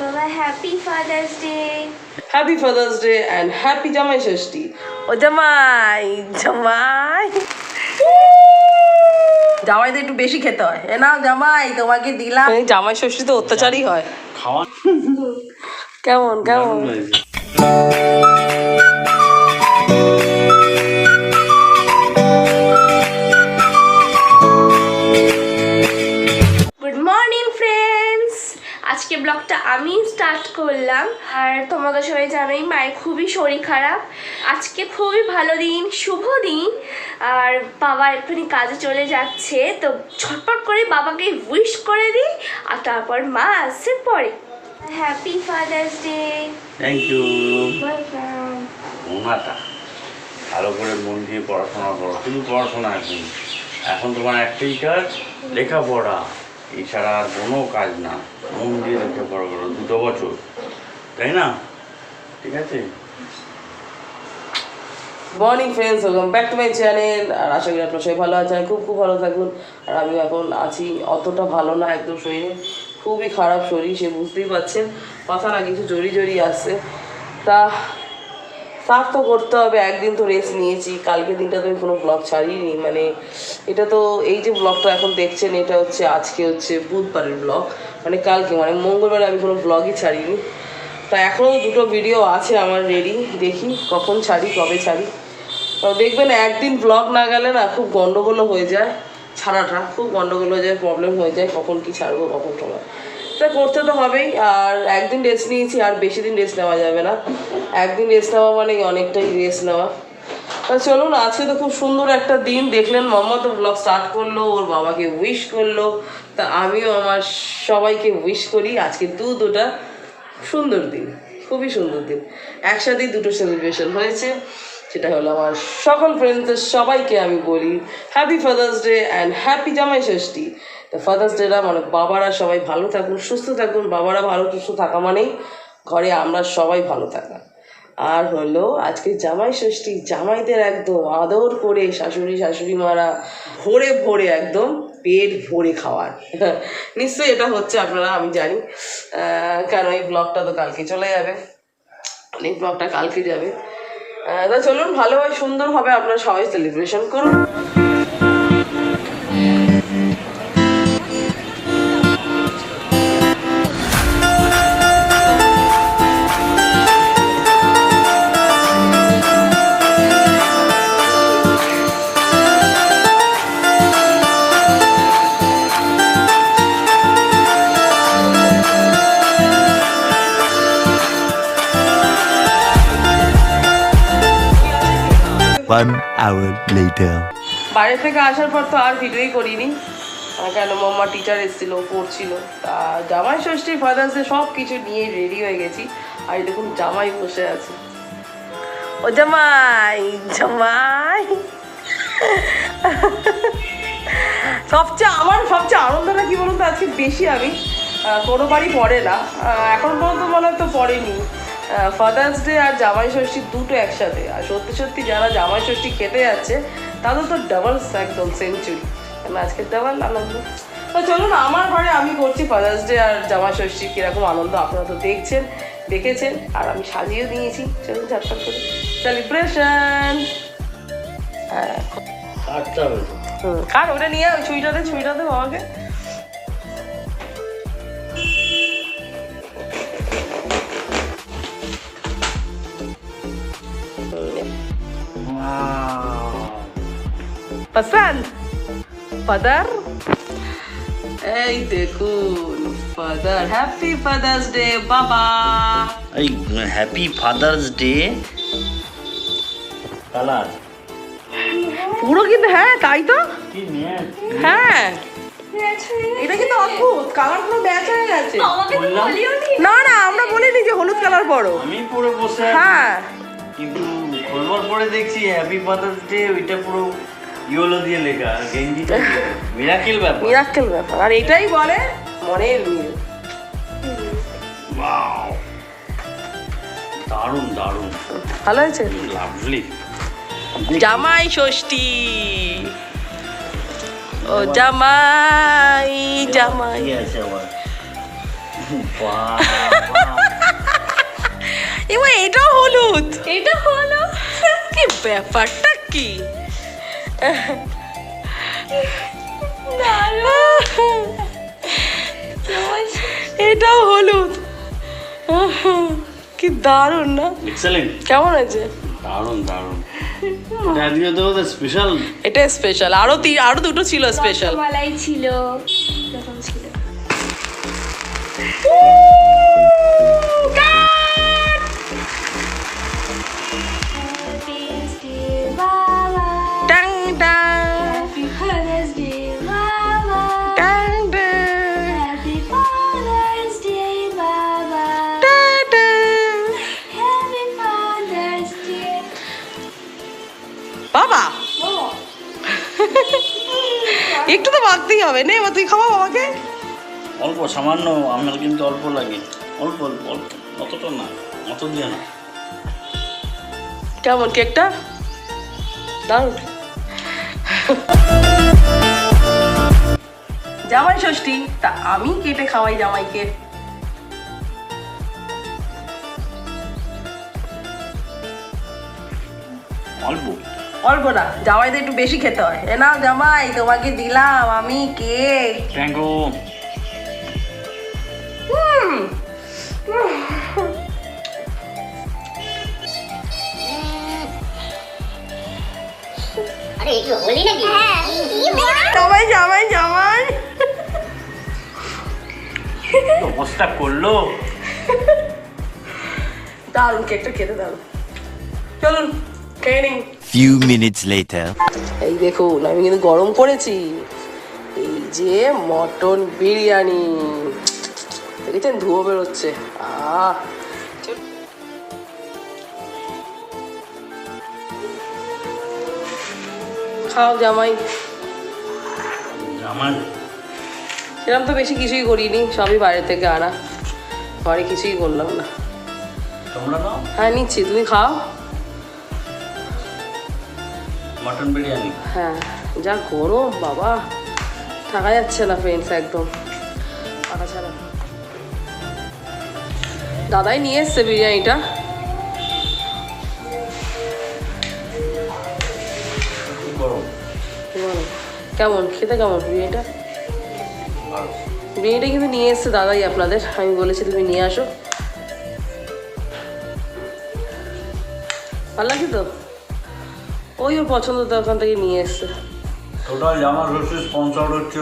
বাবা happy father's day happy father's day and happy Jamai Sashti. ও জামাই জামাই। জামাইদের একটু বেশি খেতে হয়। এ নাও জামাই তোমাকে দিলাম। এই জামাই ষষ্ঠী তো অত্যাচারই হয়। খাওয়া কেমন কেমন? স্টার্ট করলাম। আর তোমাদের সবাই জানোই মায়ের খুবই শরীর খারাপ। আজকে খুবই ভালো দিন শুভ দিন। আর বাবা এক্ষুনি কাজে চলে যাচ্ছে তো ছটপট করে বাবাকে উইশ করে দিই আর তারপর মা আসছে পরে। Happy father's day thank you ওনাটা ভালো করে মন দিয়ে পড়াশোনা করো। শুধু পড়াশোনা এখন। এখন তোমার একটাই কাজ লেখাপড়া। এছাড়া আর কোনো কাজ না। মন দিয়ে লেখাপড়া করো দুটো বছর। তাই না? ঠিক আছে? Morning friends welcome back to my channel আর আশা করি আপনার সবাই ভালো আছেন, খুব খুব ভালো থাকুন। আর আমি এখন আছি অতটা ভালো না একদম শরীরে, খুবই খারাপ শরীর, সে বুঝতেই পারছেন। মাথা না কিছু জড়ি জড়ি আসছে। তা সাফ তো করতে হবে, একদিন তো রেস্ট নিয়েছি। কালকে দিনটা তো আমি কোনো ব্লগ ছাড়িনি। মানে এটা তো, এই যে ব্লগটা এখন দেখছেন, এটা হচ্ছে আজকে হচ্ছে বুধবারের ব্লগ মানে কালকে মানে মঙ্গলবারে আমি কোনো ব্লগই ছাড়িনি। তা এখনও দুটো ভিডিও আছে আমার রেডি দেখি কখন ছাড়ি, কবে ছাড়ি। তো দেখবেন একদিন ব্লগ না গেলে না খুব গন্ডগোলও হয়ে যায়। ছাড়াটা খুব গন্ডগোল হয়ে যায় প্রবলেম হয়ে যায়, কখন কি ছাড়বো, কখন সময় তা করতে তো হবেই, আর একদিন রেস্ট নিয়েছি, আর বেশি দিন রেস্ট নেওয়া যাবে না। একদিন রেস্ট নেওয়া মানে অনেকটাই রেস্ট নেওয়া। তা চলুন, আজকে তো খুব সুন্দর একটা দিন। দেখলেন মাম্মা তো ব্লগ স্টার্ট করল, ওর বাবাকে উইশ করল। তা আমিও আমার সবাইকে উইশ করি, আজকে দু দুটা সুন্দর দিন, খুবই সুন্দর দিন। একসাথেই দুটো সেলিব্রেশন হয়েছে। সেটা হলো আমার সকল ফ্রেন্ডসদের সবাইকে আমি বলি happy father's day and happy Jamai Shashthi. তা ফাদার্স ডেটা মানে বাবারা সবাই ভালো থাকুন, সুস্থ থাকুন, বাবারা ভালো, সুস্থ থাকা মানেই ঘরে আমরা সবাই ভালো থাকা। আর হলো আজকে জামাই ষষ্ঠী, জামাইদের একদম আদর করে শাশুড়ি শাশুড়ি মারা ভরে ভরে একদম পেট ভরে খাওয়ার। নিশ্চয়ই এটা হচ্ছে আপনারা, আমি জানি। কারণ এই ব্লগটা তো কালকে চলে যাবে? এই ব্লগটা কালকে যাবে। তা চলুন সুন্দর হবে আপনারা সবাই সেলিব্রেশন করুন। One hour later. বাইরে থেকে আসার পর তো আর ভিডিওই করিনি। কেন মাম্মা টিচার এসেছিল পড়ছিল। তা জামাই ষষ্ঠী ফাদার্স ডে সব কিছু নিয়ে রেডি হয়ে গেছি। আর দেখুন জামাই বসে আছে। ও জামাই জামাই। সবচেয়ে আমার সবচেয়ে আনন্দটা কি বলুন তো আজকে বেশি আমি। কোনো বাড়ি পড়ে না। আহ, এখন পর্যন্ত মনে হয় তো পড়েনি। ফাদার্স ডে আর জামাই ষষ্ঠী দুটো একসাথে। আর সত্যি সত্যি যারা জামাই ষষ্ঠী খেতে যাচ্ছে তাদের তো ডাবল একদম সেঞ্চুরি আজকে ডাবল আনন্দ। তো চলুন আমার ঘরে আমি করছি ফাদার্স ডে আর জামাই ষষ্ঠী কীরকম আনন্দ আপনারা তো দেখছেন দেখেছেন আর আমি সাজিয়ে দিয়েছি। চলুন ঝটপট করে সেলিব্রেশন হ্যাঁ। কার? ওটা নিয়ে ছুরিটা দে বাবাকে। পছন্দ ফাদার এই দেখুন ফাদার হ্যাপি ফাদার্স ডে বাবা এই হ্যাপি ফাদার্স ডে কালার পুরো কিন্তু হ্যাঁ তাই তো? কি নিয়ে হ্যাঁ। এটা কিন্তু অদ্ভুত কালার পুরো ম্যাচ হয়ে গেছে। না। না আমরা বলিনি যে হলুদ কালার পরো। আমি পরে বসে। হ্যাঁ। কিন্তু খোলবার পরে দেখছি হ্যাপি ফাদার্স ডে ওইটা পুরো ইয়েলো দিয়ে লেখা আর গেঞ্জিটা মিরাকেল ব্যাপার। ব্যাপার। আর এটাই বলে মনের মিল। Wow! দারুণ দারুণ। ভালো হয়েছে? লাভলি। জামাই ষষ্ঠী। ও জামাই জামাই। আছে এবার এটাও হলুদ। এটা হলো? কি ব্যাপারটা কি? এটাও হলুদ। কি দারুণ না? এক্সেলেন্ট কেমন আছে দারুণ দারুণ। আজকে তো স্পেশাল এটা স্পেশাল আরও আরও দুটো ছিল স্পেশাল মালাই ছিল। এরকম ছিল। হবে। নে এবার তুই খাওয়া বাবাকে। অল্প সামান্য আমার কিন্তু অল্প লাগে। অল্প অল্প অল্প অতটা না অত দিয়ে না। কেমন কেকটা? দারুণ। জামাই ষষ্ঠী তা আমি কেটে খাওয়াই জামাইকে। অল্প। অল্প না জামাইদের একটু বেশি খেতে হয়। এ নাও জামাই তোমাকে দিলাম আমি কেক জামাই জামাই জামাই। অবস্থা করল। দারুণ কেকটা খেতে দারুণ। চলুন খেয়ে নিন Few minutes later. এই দেখুন আমি কিন্তু গরম করেছি। এই যে মটন বিরিয়ানি। দেখেছেন ধুয়ো বেরোচ্ছে। আহ! খাও জামাই। আমার সেরকম তো বেশি কিছুই করিনি সবই বাইরে থেকে আনা। ঘরে কিছুই করলাম না। তোমরা নাও হ্যাঁ নিচ্ছি তুমি খাও? মটন বিরিয়ানি? হ্যাঁ যা গরম বাবা। থাকা যাচ্ছে না ফ্রেন্ডস একদম। ছাড়া। দাদাই নিয়ে এসছে বিরিয়ানিটা? কেমন? খেতে কেমন বিরিয়ানিটা? বিরিয়ানিটা কিন্তু নিয়ে এসছে দাদাই আপনাদের। আমি বলেছি তুমি নিয়ে আসো। ভালো লাগছে তো? ওই ওর পছন্দ তো ওখান থেকে নিয়ে এসছে টোটাল জামা স্পন্সর হচ্ছে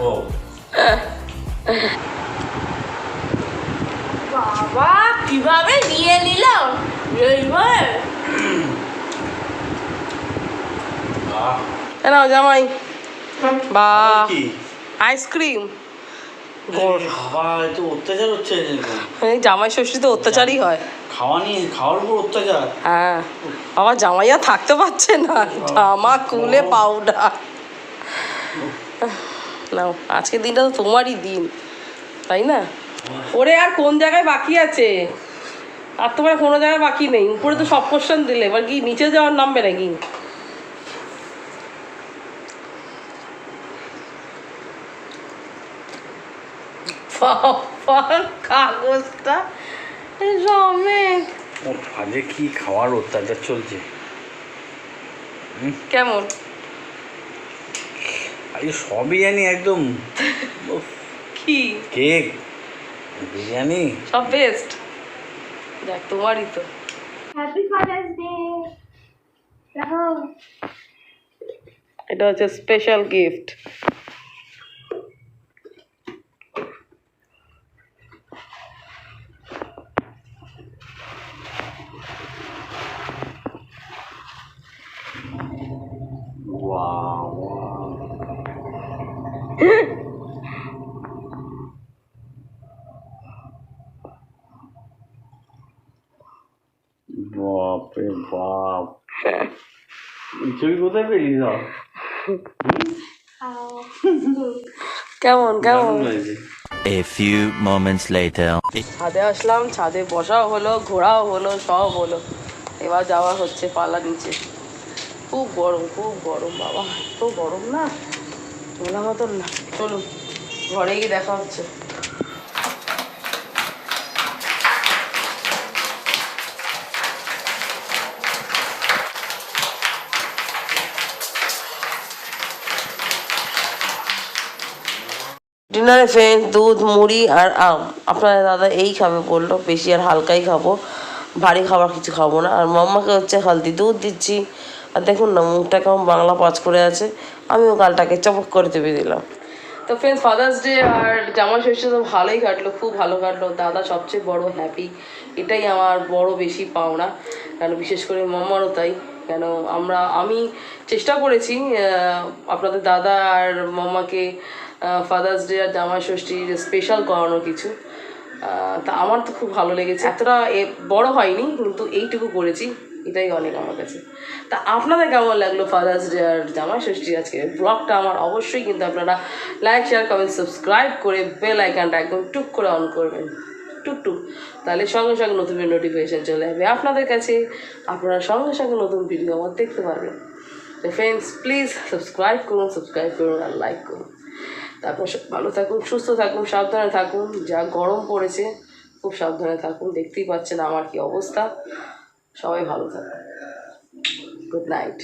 ও। বাবা কীভাবে নিয়ে নিলাম এইবার নাও জামাই। বা। আইসক্রিম। বাবা অত্যাচার হচ্ছে। এই জামাই ষষ্ঠী তো অত্যাচারই হয়। হ্যাঁ। আজকের দিনটা তো তোমারই দিন, তাই না? ওরে আর কোন জায়গায় বাকি আছে? আর তোমার কোনো জায়গায় বাকি নেই। উপরে তো সব কোশ্চেন দিলে। এবার কি নিচে যাওয়ার নামবে নাকি? কাগজটা। আজকে কি খাওয়ার অত্যাচার চলছে? কেমন? আজকে সবই জানি একদম উফ, কি? কেক বিরিয়ানি। সব বেস্ট দেখ তোমারই তো। হ্যাপি ফাদার্স ডে এটা হচ্ছে স্পেশাল গিফট বাপরে বাপ। ছবি কোথায় পেলি না কেমন কেমন? A few moments later. ছাদে আসলাম ছাদে বসাও হলো ঘোরাও হলো সব হলো। এবার যাওয়া হচ্ছে পালা নিচে। খুব গরম খুব গরম, বাবা। এত গরম না? বলা মতন না। চলুন, ঘরে গিয়ে দেখা হচ্ছে। ডিনারে ফ্রেন্ড দুধ, মুড়ি আর আম। আপনার দাদা এই খাবে বলল, বেশি আর হালকাই খাব। ভারী খাবার কিছু খাব না। আর মাম্মাকে হচ্ছে হালদি দুধ দিচ্ছি। আর দেখুন না, মুখটা কেমন বাংলা পাঁচ করে আছে। আমিও গালটাকে চপক করে চেপে দিলাম। তো ফ্রেন্ডস ফাদার্স ডে আর জামা ষষ্ঠী তো ভালোই কাটলো, খুব ভালো কাটলো। দাদা সবচেয়ে বড় হ্যাপি এটাই আমার বড় বেশি পাওনা। কারণ বিশেষ করে মামারও তাই। কেন আমরা, আমি চেষ্টা করেছি আপনাদের দাদা আর মামাকে ফাদার্স ডে আর জামা ষষ্ঠীর স্পেশাল করানোর কিছু। তা আমার তো খুব ভালো লেগেছে। এতটা এ, বড় হয়নি, কিন্তু এইটুকু করেছি। এটাই অনেক আমার কাছে। তা আপনাদের কেমন লাগল ফাদার্স ডে আর জামাই ষষ্ঠী আজকে ব্লগটা আমার অবশ্যই কিন্তু আপনারা লাইক শেয়ার কমেন্ট সাবস্ক্রাইব করে বেল আইকনটা একদম টুক করে অন করবেন। টুক টুক। তাহলে সঙ্গে সঙ্গে নতুন নোটিফিকেশান চলে যাবে আপনাদের কাছে। আপনারা সঙ্গে সঙ্গে নতুন ভিডিও আমার দেখতে পারবেন। তো ফ্রেন্ডস প্লিজ সাবস্ক্রাইব করুন সাবস্ক্রাইব করুন আর লাইক করুন। তারপর ভালো থাকুন, সুস্থ থাকুন, সাবধানে থাকুন। যা গরম পড়েছে, খুব সাবধানে থাকুন। দেখতেই পাচ্ছেন আমার কি অবস্থা। সবাই ভালো থাকো। Good night